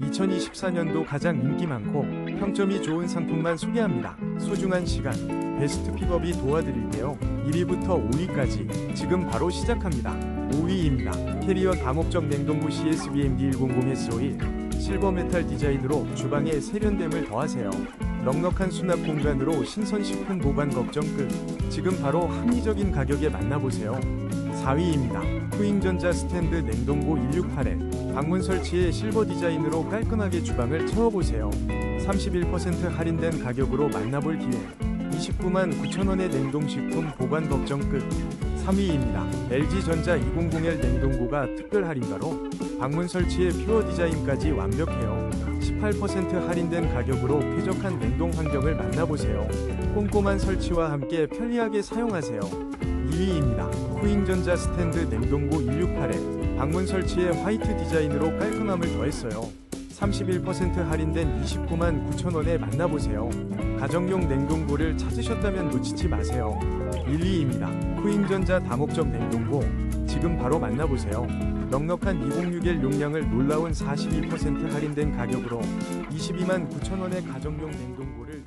2024년도 가장 인기 많고 평점이 좋은 상품만 소개합니다. 소중한 시간, 베스트 픽업이 도와드릴게요. 1위부터 5위까지 지금 바로 시작합니다. 5위입니다. 캐리어 다목적 냉동고 CSBMD 100S51 실버 메탈 디자인으로 주방에 세련됨을 더하세요. 넉넉한 수납 공간으로 신선식품 보관 걱정 끝. 지금 바로 합리적인 가격에 만나보세요. 4위입니다. 후잉전자 스탠드 냉동고 168에 방문 설치에 실버 디자인으로 깔끔하게 주방을 채워보세요. 31% 할인된 가격으로 만나볼 기회. 29만 9천원의 냉동식품 보관 걱정 끝. 3위입니다. LG전자 200L 냉동고가 특별 할인가로 방문 설치에 퓨어 디자인까지 완벽해요. 18% 할인된 가격으로 쾌적한 냉동 환경을 만나보세요. 꼼꼼한 설치와 함께 편리하게 사용하세요. 2위입니다. 후잉전자 스탠드 냉동고 168에 방문 설치에 화이트 디자인으로 깔끔함을 더했어요. 31% 할인된 29만 9천원에 만나보세요. 가정용 냉동고를 찾으셨다면 놓치지 마세요. 1위입니다. 후잉전자 다목적 냉동고 지금 바로 만나보세요. 넉넉한 2061 용량을 놀라운 42% 할인된 가격으로 22만 9천원의 가정용 냉동고를